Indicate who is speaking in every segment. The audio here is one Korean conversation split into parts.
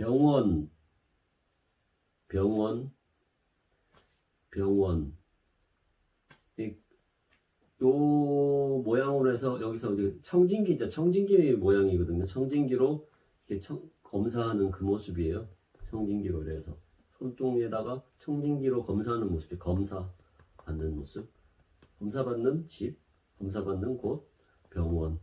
Speaker 1: 병원, 병원, 병원. 이, 요 모양으로 해서 여기서 이제 청진기 있죠. 청진기 모양이거든요. 청진기로 이렇게 청- 검사하는 그 모습이에요. 청진기로 그래서 손등에다가 청진기로 검사하는 모습이 검사 받는 모습. 검사 받는 집, 검사 받는 곳, 병원.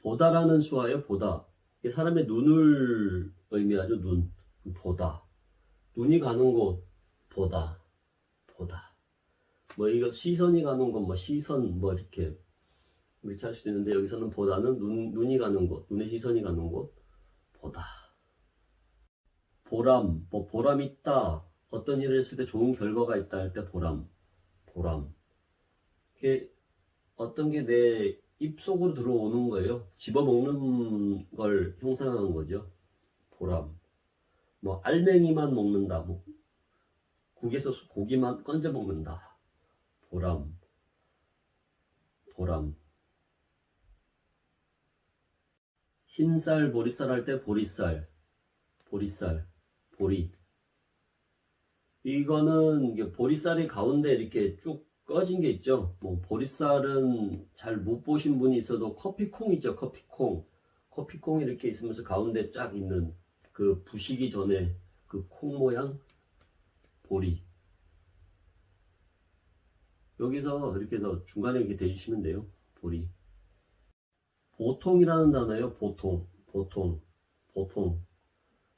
Speaker 1: 보다라는 수화예요. 보다. 사람의 눈을 의미하죠. 눈. 보다. 눈이 가는 곳, 보다. 보다. 뭐 이거 시선이 가는 곳, 뭐 시선, 뭐 이렇게 이렇게 할 수도 있는데 여기서는 보다는 눈, 눈이 가는 곳, 눈의 시선이 가는 곳, 보다. 보람, 뭐 보람 있다. 어떤 일을 했을 때 좋은 결과가 있다 할 때 보람, 보람. 이게 어떤 게 내 입속으로 들어오는 거예요. 집어먹는 걸 형상하는 거죠. 보람. 뭐 알맹이만 먹는다. 뭐 국에서 고기만 건져 먹는다. 보람. 보람. 흰쌀, 보리쌀 할 때 보리쌀. 보리쌀. 보리. 이거는 보리쌀이 가운데 이렇게 쭉 꺼진 게 있죠. 뭐 보리쌀은 잘 못 보신 분이 있어도 커피콩 있죠. 커피콩. 커피콩이 이렇게 있으면서 가운데 쫙 있는 그 부시기 전에 그 콩 모양 보리. 여기서 이렇게 해서 중간에 이렇게 대주시면 돼요. 보리. 보통이라는 단어예요. 보통. 보통. 보통.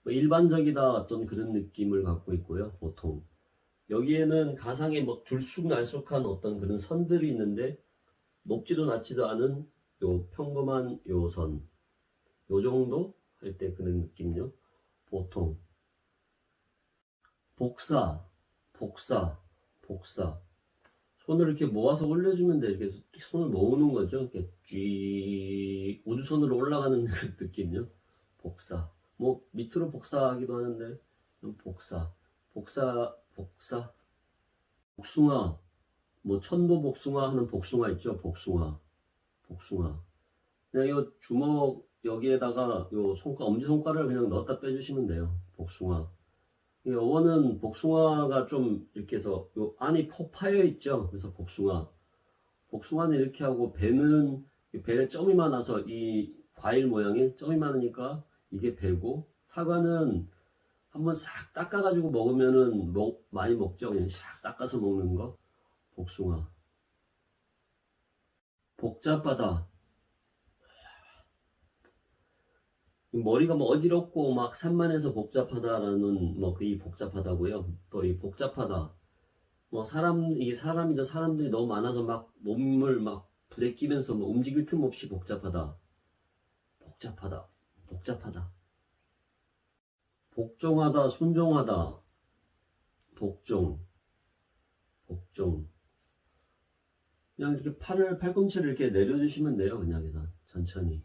Speaker 1: 뭐 일반적이다 어떤 그런 느낌을 갖고 있고요. 보통. 여기에는 가상의 뭐 들쑥날쑥한 어떤 그런 선들이 있는데 높지도 낮지도 않은 요 평범한 요 선. 요 정도 할 때 그런 느낌요. 보통. 복사, 복사, 복사. 손을 이렇게 모아서 올려주면 돼. 이렇게 손을 모으는 거죠. 이렇게 쥐, 우주선으로 올라가는 그 느낌요. 복사. 뭐 밑으로 복사하기도 하는데 복사, 복사, 복사. 복숭아, 뭐 천도 복숭아 하는 복숭아 있죠. 복숭아, 복숭아. 그냥 요 주먹 여기에다가 요 손가 엄지 손가락을 그냥 넣었다 빼주시면 돼요. 복숭아. 이 어원은 복숭아가 좀 이렇게 해서 요 안이 폭 파여 있죠. 그래서 복숭아. 복숭아는 이렇게 하고 배는 이 배에 점이 많아서 이 과일 모양에 점이 많으니까 이게 배고 사과는 한번 싹 닦아가지고 먹으면은 먹, 많이 먹죠. 그냥 싹 닦아서 먹는 거. 복숭아. 복잡하다. 머리가 뭐 어지럽고 막 산만해서 복잡하다라는 뭐 그 이 복잡하다고요. 또 이 복잡하다. 뭐 사람 이 사람이죠. 사람들이 너무 많아서 막 몸을 막 부대끼면서 뭐 움직일 틈 없이 복잡하다. 복잡하다. 복잡하다. 복종하다, 순종하다. 복종. 복종. 그냥 이렇게 팔을, 팔꿈치를 이렇게 내려주시면 돼요. 그냥 그냥 천천히.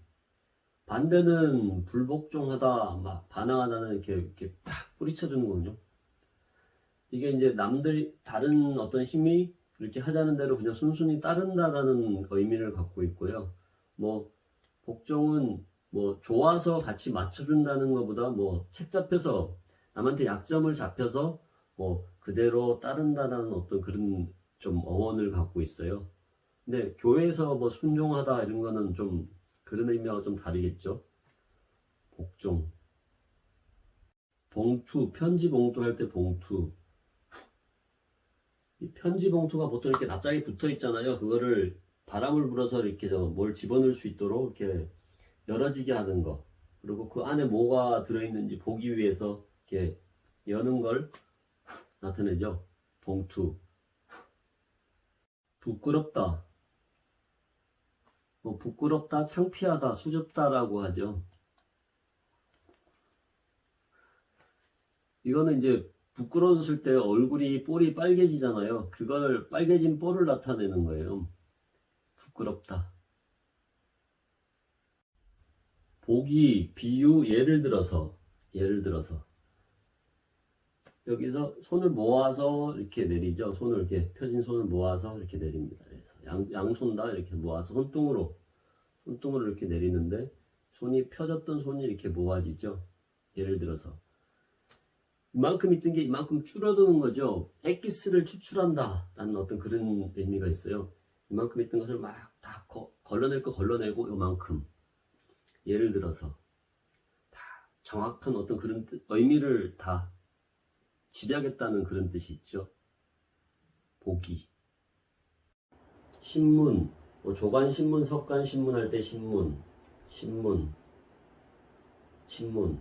Speaker 1: 반대는 불복종하다, 막 반항하다는 이렇게, 이렇게 팍 뿌리쳐주는 거군요. 이게 이제 남들, 다른 어떤 힘이 이렇게 하자는 대로 그냥 순순히 따른다라는 의미를 갖고 있고요. 뭐, 복종은 뭐, 좋아서 같이 맞춰준다는 것보다 뭐, 책 잡혀서, 남한테 약점을 잡혀서 뭐, 그대로 따른다라는 어떤 그런 좀 어원을 갖고 있어요. 근데 교회에서 뭐 순종하다 이런 거는 좀 그런 의미하고 좀 다르겠죠. 복종. 봉투, 편지 봉투 할 때 봉투. 이 편지 봉투가 보통 이렇게 납작이 붙어 있잖아요. 그거를 바람을 불어서 이렇게 저뭘 집어넣을 수 있도록 이렇게 열어지게 하는 거. 그리고 그 안에 뭐가 들어있는지 보기 위해서 이렇게 여는 걸 나타내죠. 봉투. 부끄럽다. 뭐 부끄럽다, 창피하다, 수줍다라고 하죠. 이거는 이제 부끄러웠을 때 얼굴이 볼이 빨개지잖아요. 그걸 빨개진 볼을 나타내는 거예요. 부끄럽다. 보기, 비유, 예를 들어서, 예를 들어서. 여기서 손을 모아서 이렇게 내리죠. 손을 이렇게 펴진 손을 모아서 이렇게 내립니다. 그래서 양, 양손 다 이렇게 모아서 손등으로, 손등으로 이렇게 내리는데 손이 펴졌던 손이 이렇게 모아지죠. 예를 들어서 이만큼 있던 게 이만큼 줄어드는 거죠. 엑기스를 추출한다 라는 어떤 그런 의미가 있어요. 이만큼 있던 것을 막 다 걸러낼 거 걸러내고 요만큼 예를 들어서 다 정확한 어떤 그런 뜻, 의미를 다 집약했다는 그런 뜻이 있죠. 보기 신문 뭐 조간 신문, 석간 신문 할 때 신문, 신문, 신문.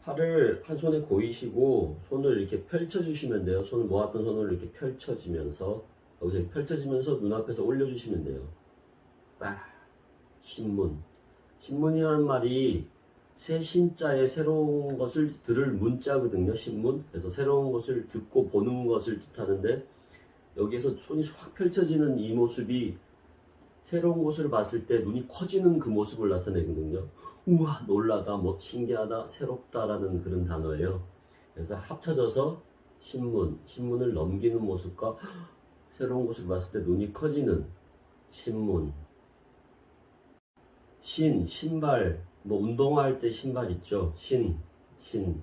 Speaker 1: 팔을 한 손에 고이시고 손을 이렇게 펼쳐주시면 돼요. 손을 모았던 손을 이렇게 펼쳐지면서 여기서 펼쳐지면서 눈앞에서 올려주시면 돼요. 아, 신문. 신문이라는 말이 새 신자의 새로운 것을 들을 문자거든요. 신문. 그래서 새로운 것을 듣고 보는 것을 뜻하는데 여기에서 손이 확 펼쳐지는 이 모습이 새로운 것을 봤을 때 눈이 커지는 그 모습을 나타내거든요. 우와, 놀라다, 뭐 신기하다, 새롭다라는 그런 단어예요. 그래서 합쳐져서 신문, 신문을 넘기는 모습과 새로운 것을 봤을 때 눈이 커지는 신문. 신, 신발, 뭐 운동할 때 신발 있죠. 신, 신,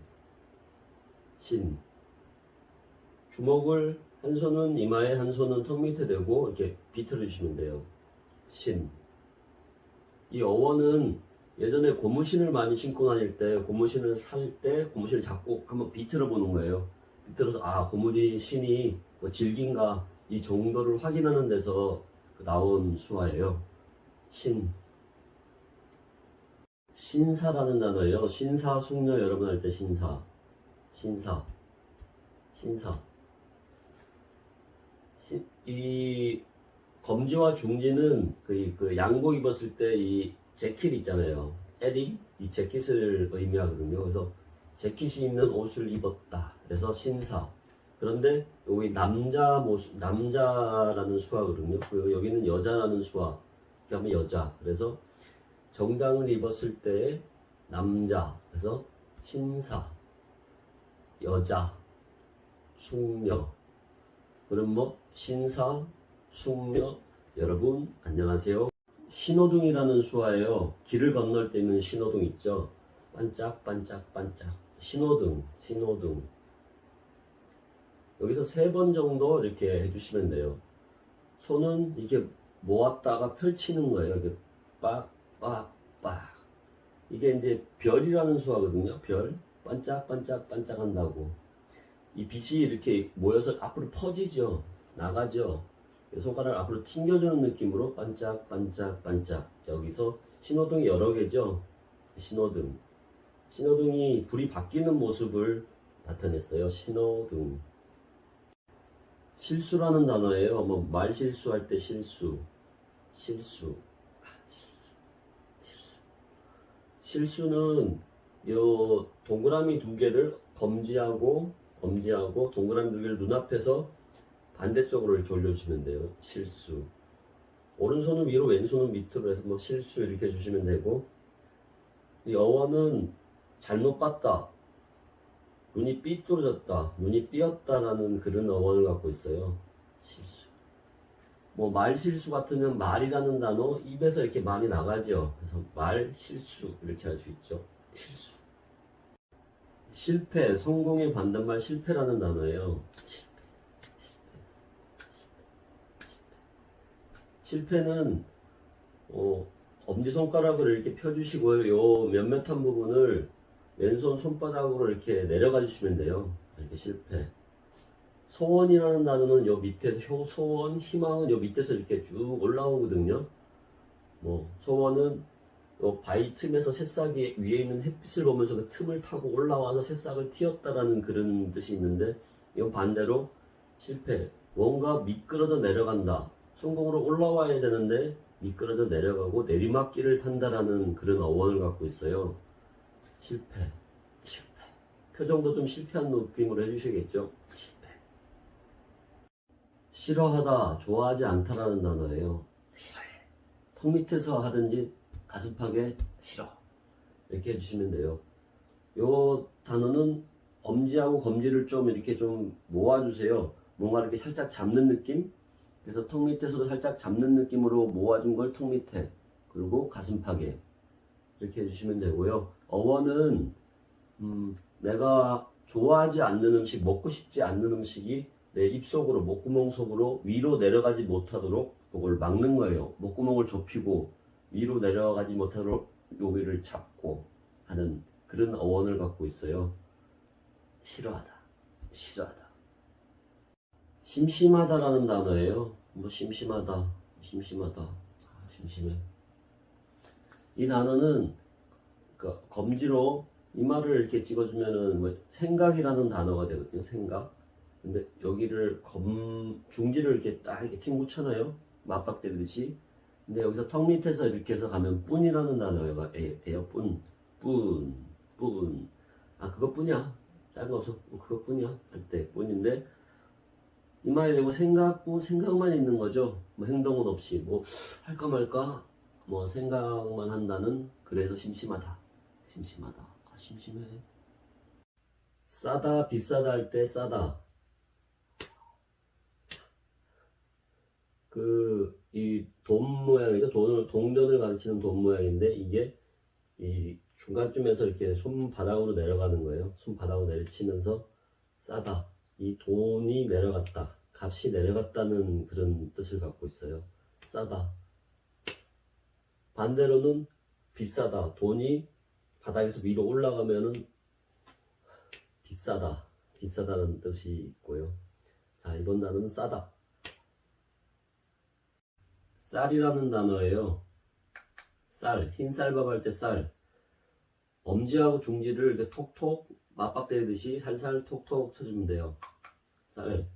Speaker 1: 신. 주먹을 한 손은 이마에 한 손은 턱 밑에 대고 이렇게 비틀어 주시면 돼요. 신. 이 어원은 예전에 고무신을 많이 신고 다닐 때 고무신을 살 때 고무신을 잡고 한번 비틀어 보는 거예요. 비틀어서 아 고무리 신이 뭐 질긴가 이 정도를 확인하는 데서 나온 수화예요. 신. 신사라는 단어예요. 신사 숙녀 여러분 할 때 신사. 신사. 신사. 시- 이 검지와 중지는 그, 그 양복 입었을 때 이 재킷 있잖아요. 에리 이 재킷을 의미하거든요. 그래서 재킷이 있는 옷을 입었다. 그래서 신사. 그런데 여기 남자 모습 남자라는 수화거든요. 그리고 여기는 여자라는 수화. 이렇게 하면 여자. 그래서 정장을 입었을 때 남자. 그래서 신사. 여자. 숙녀. 그럼 뭐 신사, 숙녀 여러분 안녕하세요. 신호등이라는 수화예요. 길을 건널 때 있는 신호등 있죠. 반짝반짝반짝 신호등, 신호등. 여기서 세 번 정도 이렇게 해주시면 돼요. 손은 이렇게 모았다가 펼치는 거예요. 이렇게 빡 빡빡. 이게 이제 별이라는 수화거든요. 별 반짝반짝 반짝 한다고. 이 빛이 이렇게 모여서 앞으로 퍼지죠. 나가죠. 손가락을 앞으로 튕겨주는 느낌으로 반짝, 반짝, 반짝. 여기서 신호등이 여러 개죠. 신호등. 신호등이 불이 바뀌는 모습을 나타냈어요. 신호등. 실수라는 단어예요. 뭐 말 실수할 때 실수. 실수. 실수. 실수는 요 동그라미 두 개를 검지하고 검지하고 동그라미 두 개를 눈앞에서 반대쪽으로 이렇게 올려주시면 돼요. 실수. 오른손은 위로, 왼손은 밑으로 해서 뭐 실수 이렇게 해주시면 되고, 이 어원은 잘못 봤다. 눈이 삐뚤어졌다. 눈이 삐었다라는 그런 어원을 갖고 있어요. 실수. 뭐 말 실수 같으면 말이라는 단어 입에서 이렇게 많이 나가죠. 그래서 말 실수 이렇게 할 수 있죠. 실수. 실패, 성공의 반대말 실패라는 단어예요. 실패, 실패, 실패. 실패는 어, 엄지 손가락을 이렇게 펴주시고요. 요 몇몇한 부분을 왼손 손바닥으로 이렇게 내려가 주시면 돼요. 이렇게 실패. 소원이라는 단어는 요 밑에서 효- 소원, 희망은 요 밑에서 이렇게 쭉 올라오거든요. 뭐 소원은 요 바위 틈에서 새싹이 위에 있는 햇빛을 보면서 그 틈을 타고 올라와서 새싹을 틔었다라는 그런 뜻이 있는데 이건 반대로 실패. 뭔가 미끄러져 내려간다. 성공으로 올라와야 되는데 미끄러져 내려가고 내리막길을 탄다라는 그런 어원을 갖고 있어요. 실패. 실패. 표정도 좀 실패한 느낌으로 해주셔야겠죠? 실패 싫어하다 좋아하지 않다라는 단어예요 싫어해 턱 밑에서 하든지 가슴팍에 싫어 이렇게 해주시면 돼요. 요 단어는 엄지하고 검지를 좀 이렇게 좀 모아주세요. 뭔가 이렇게 살짝 잡는 느낌? 그래서 턱 밑에서도 살짝 잡는 느낌으로 모아준 걸 턱 밑에 그리고 가슴팍에 이렇게 해주시면 되고요. 어원은 음, 내가 좋아하지 않는 음식, 먹고 싶지 않는 음식이 내 입속으로, 목구멍 속으로 위로 내려가지 못하도록 이걸 막는 거예요. 목구멍을 좁히고 위로 내려가지 못하도록 여기를 잡고 하는 그런 어원을 갖고 있어요. 싫어하다, 싫어하다. 심심하다라는 단어예요. 뭐 심심하다, 심심하다, 아, 심심해. 이 단어는 그 검지로 이마를 이렇게 찍어주면은 뭐 생각이라는 단어가 되거든요. 생각. 근데 여기를 검 중지를 이렇게 딱 이렇게 팅 붙여놔요. 맞박 때리듯이. 근데 여기서 턱 밑에서 이렇게 해서 가면 뿐이라는 단어가 에요. 뿐, 뿐, 뿐. 아 그것뿐이야. 다른 거 없어. 뭐 그것뿐이야. 할 때 뿐인데 이마에 대고 생각, 뭐 생각만 있는 거죠. 뭐 행동은 없이 뭐 할까 말까 뭐 생각만 한다는 그래서 심심하다. 심심하다. 아 심심해. 싸다 비싸다 할 때 싸다. 그 이 돈 모양이죠. 돈을 동전을 가르치는 돈 모양인데 이게 이 중간쯤에서 이렇게 손바닥으로 내려가는 거예요. 손바닥으로 내리치면서 싸다. 이 돈이 내려갔다. 값이 내려갔다는 그런 뜻을 갖고 있어요. 싸다. 반대로는 비싸다. 돈이 바닥에서 위로 올라가면은 비싸다. 비싸다는 뜻이 있고요. 자, 이번 단어는 싸다. 쌀이라는 단어예요. 쌀, 흰쌀밥 할 때 쌀. 엄지하고 중지를 이렇게 톡톡 맞박 때리듯이 살살 톡톡 쳐주면 돼요. 쌀.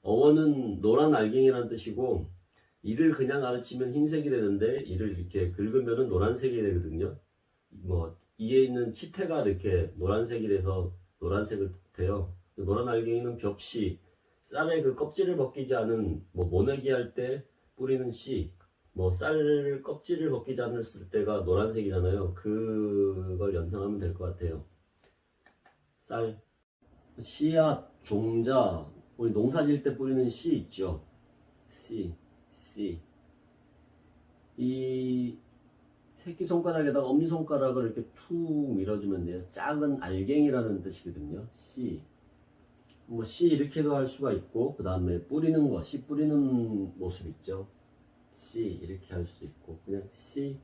Speaker 1: 어원은 노란 알갱이라는 뜻이고 이를 그냥 가르치면 흰색이 되는데 이를 이렇게 긁으면 노란색이 되거든요. 뭐 이에 있는 치태가 이렇게 노란색이 돼서 노란색을 뜻해요. 노란 알갱이는 벽시 쌀의 그 껍질을 벗기지 않은 뭐 모내기 할 때 뿌리는 씨, 뭐 쌀 껍질을 벗기지 않았을 때가 노란색이잖아요. 그걸 연상하면 될 것 같아요. 쌀, 씨앗, 종자, 우리 농사 지을 때 뿌리는 씨 있죠. 씨, 씨. 이 새끼손가락에다가 엄지손가락을 이렇게 툭 밀어주면 돼요. 작은 알갱이라는 뜻이거든요. 씨. 뭐 씨 이렇게도 할 수가 있고 그 다음에 뿌리는 거, 씨 뿌리는 모습 있죠. 씨 이렇게 할 수도 있고 그냥 씨